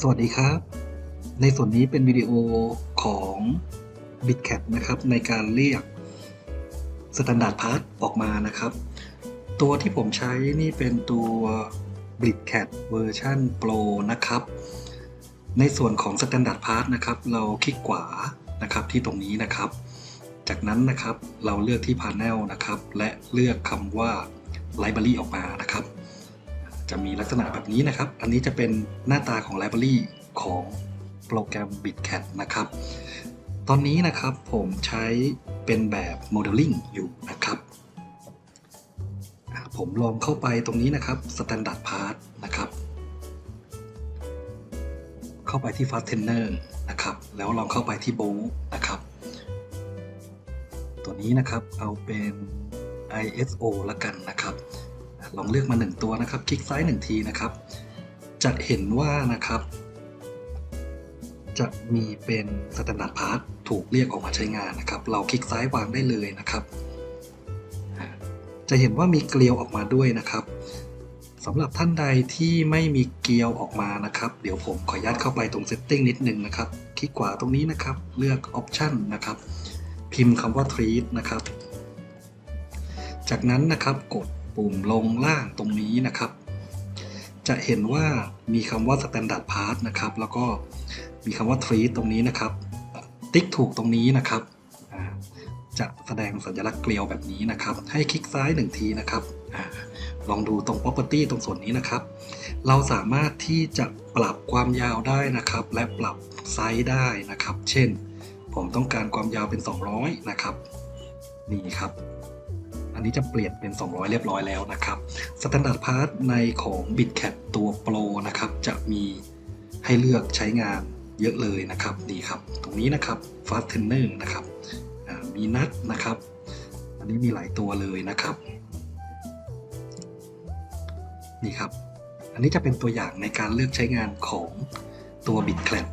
สวัสดีครับ ในส่วนนี้เป็นวิดีโอของ BitCat นะครับ ในการเรียก Standard Part ออกมานะครับ ตัวที่ผมใช้นี่เป็นตัว BitCat เวอร์ชัน Pro นะครับ ในส่วนของ Standard Part นะครับ เราคลิกขวานะครับที่ตรงนี้นะครับ จากนั้นนะครับเราเลือกที่ Panel นะครับ และเลือกคำว่า Library ออกมา จะมีลักษณะแบบนี้นะครับ อันนี้จะเป็นหน้าตาของ Library ของโปรแกรม BitCat นะครับ ตอนนี้นะครับผมใช้เป็นแบบ Modeling อยู่นะครับ ผมลองเข้าไปตรงนี้นะครับ Standard Part นะครับ เข้าไปที่ Fastener นะครับ แล้วลองเข้าไปที่ b o l นะครับ ตัวนี้นะครับเอาเป็น ISO ละกันนะครับ ลองเลือกมา 1 ตัวนะครับ คลิกซ้าย 1 ทีนะครับ จะเห็นว่านะครับ จะมีเป็น Standard Part ถูกเรียกออกมาใช้งานนะครับ เราคลิกซ้ายวางได้เลยนะครับ จะเห็นว่ามีเกลียวออกมาด้วยนะครับสำหรับท่านใดที่ไม่มีเกลียวออกมานะครับ เดี๋ยวผมขออนุญาตเข้าไปตรง Setting นิดนึงนะครับ คลิกขวาตรงนี้นะครับ เลือก Option นะครับ พิมพ์คำว่า Treat นะครับ จากนั้นนะครับกด ปุ่มลงล่างตรงนี้นะครับ จะเห็นว่ามีคำว่า Standard Part นะครับ แล้วก็มีคำว่า Treat ตรงนี้นะครับ ติ๊กถูกตรงนี้นะครับ จะแสดงสัญลักษณ์เกลียวแบบนี้นะครับ ให้คลิกซ้ายหนึ่งทีนะครับ ลองดูตรง Property ตรงส่วนนี้นะครับ เราสามารถที่จะปรับความยาวได้นะครับ และปรับไซส์ได้นะครับ เช่น ผมต้องการความยาวเป็น 200 นะครับ นี่ครับ นนี้จะเปลี่ยนเป็น 200 เรียบร้อยแล้วนะครับ Standard Part ในของ BitCat ตัว Pro นะครับ จะมีให้เลือกใช้งานเยอะเลยนะครับนี่ครับ ตรงนี้นะครับ Fastener นะครับมีนัดนะครับ อันนี้มีหลายตัวเลยนะครับ นี่ครับ อันนี้จะเป็นตัวอย่างในการเลือกใช้งานของตัว BitCat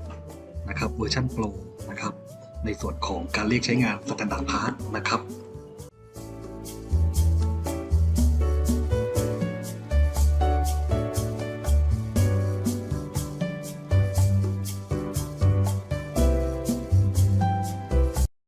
นะครับเวอร์ชัน Pro นะครับในส่วนของการเรียกใช้งาน Standard Part นะครับ